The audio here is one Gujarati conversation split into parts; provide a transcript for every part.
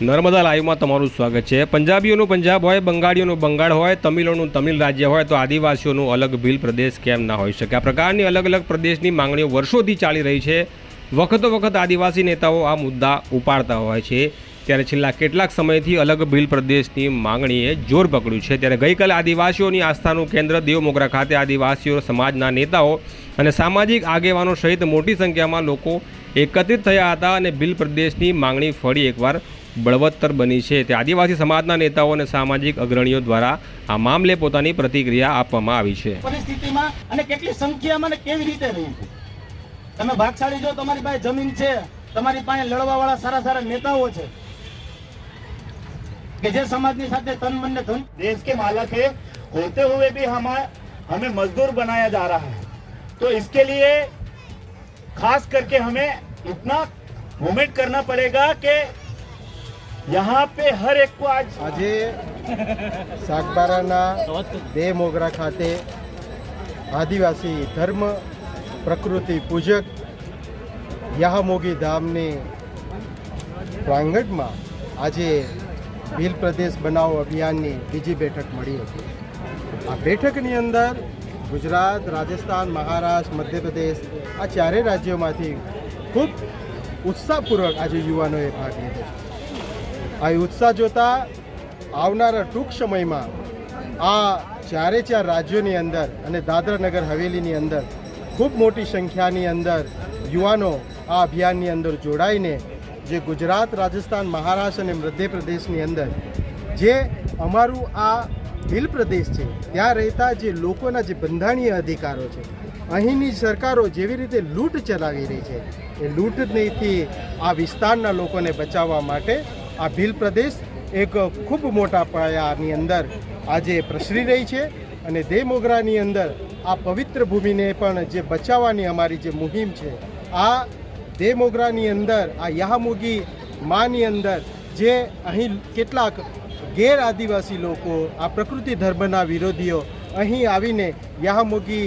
નર્મદા લાઈવમાં તમારું સ્વાગત છે. પંજાબીઓનું પંજાબ હોય, બંગાળીઓનું બંગાળ હોય, તમિલોનું તમિલ રાજ્ય હોય, તો આદિવાસીઓનું અલગ ભીલ પ્રદેશ કેમ ના હોઈ શકે? આ પ્રકારની અલગ અલગ પ્રદેશની માંગણીઓ વર્ષોથી ચાલી રહી છે. વખતો વખત આદિવાસી નેતાઓ આ મુદ્દા ઉપાડતા હોય છે. ત્યારે છેલ્લા કેટલાક સમયથી અલગ ભીલ પ્રદેશની માંગણીએ જોર પકડ્યું છે. ત્યારે ગઈકાલે આદિવાસીઓની આસ્થાનું કેન્દ્ર દેવમોગરા ખાતે આદિવાસીઓ સમાજના નેતાઓ અને સામાજિક આગેવાનો સહિત મોટી સંખ્યામાં લોકો એકત્રિત થયા હતા અને ભીલ પ્રદેશની માંગણી ફરી એકવાર બળવત્તર બની છે તે આદિવાસી સમાજના નેતાઓ અને સામાજિક અગ્રણીઓ દ્વારા આ મામલે પોતાની પ્રતિક્રિયા આપવામાં આવી છે પરિસ્થિતિમાં અને કેટલી સંખ્યામાં ને કેવી રીતે રહી છે તમે ભાગશાળી જો તમારી પાસે જમીન છે તમારી પાસે લડવા વાળા સારા સારા નેતાઓ છે કે જે સમાજની સાથે તન મન ને ધન देश के मालक है होते हुए भी हमें हमें मजदूर बनाया जा रहा है तो इसके लिए खास करके हमें इतना मूवमेंट करना पड़ेगा कि यहाँ पे हर एक को आज આજે સાગબારાના દે મોગરા ખાતે આદિવાસી ધર્મ પ્રકૃતિ પૂજક યાહમોગી ધામની પ્રાંગણમાં આજે ભીલ પ્રદેશ બનાવો અભિયાનની બીજી બેઠક મળી હતી આ બેઠકની અંદર ગુજરાત રાજસ્થાન મહારાષ્ટ્ર મધ્યપ્રદેશ આ ચારેય રાજ્યોમાંથી ખૂબ ઉત્સાહપૂર્વક આજે યુવાનોએ ભાગ લીધો આ ઉત્સાહ જોતા આવનારા ટૂંક સમયમાં આ ચારે ચાર રાજ્યોની અંદર અને દાદરા નગર હવેલીની અંદર ખૂબ મોટી સંખ્યાની અંદર યુવાનો આ અભિયાનની અંદર જોડાઈને જે ગુજરાત, રાજસ્થાન, મહારાષ્ટ્ર અને મધ્યપ્રદેશની અંદર જે અમારું આ હિલ પ્રદેશ છે, ત્યાં રહેતા જે લોકોના જે બંધારણીય અધિકારો છે, અહીંની સરકારો જેવી રીતે લૂંટ ચલાવી રહી છે, એ લૂંટથી આ વિસ્તારના લોકોને બચાવવા માટે આ ભીલ પ્રદેશ એક ખૂબ મોટા પાયાની અંદર આજે પ્રસરી રહી છે અને દેમોગરાની અંદર આ પવિત્ર ભૂમિને પણ જે બચાવવાની અમારી જે મુહિમ છે, આ દેમોગરાની અંદર, આ યાહમુગી માની અંદર જે અહીં કેટલાક ગેર આદિવાસી લોકો, આ પ્રકૃતિ ધર્મના વિરોધીઓ અહીં આવીને યાહમુગી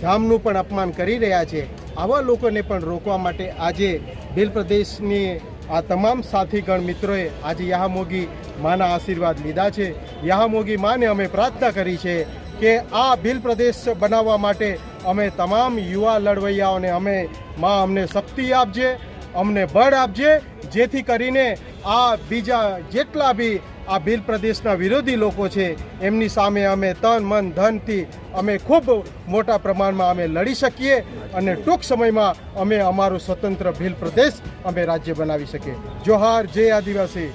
ધામનું પણ અપમાન કરી રહ્યા છે, આવા લોકોને પણ રોકવા માટે આજે ભીલ પ્રદેશની આ તમામ સાથીગણ મિત્રોએ આજે યાહમોગી માના આશીર્વાદ લીધા છે. યાહમોગી માને અમે પ્રાર્થના કરી છે કે આ ભીલ પ્રદેશ બનાવવા માટે અમે તમામ યુવા લડવૈયાઓને અમે, માં અમને શક્તિ આપજે, અમને બળ આપજે, જેથી કરીને આ બીજા જેટલા બી આ ભીલ પ્રદેશના વિરોધી લોકો છે, એમની સામે અમે તન, મન, ધનથી અમે ખૂબ મોટા પ્રમાણમાં અમે લડી શકીએ અને ટૂંક સમયમાં અમે અમારું સ્વતંત્ર ભીલ પ્રદેશ અમે રાજ્ય બનાવી શકીએ. જોહાર, જય આદિવાસી.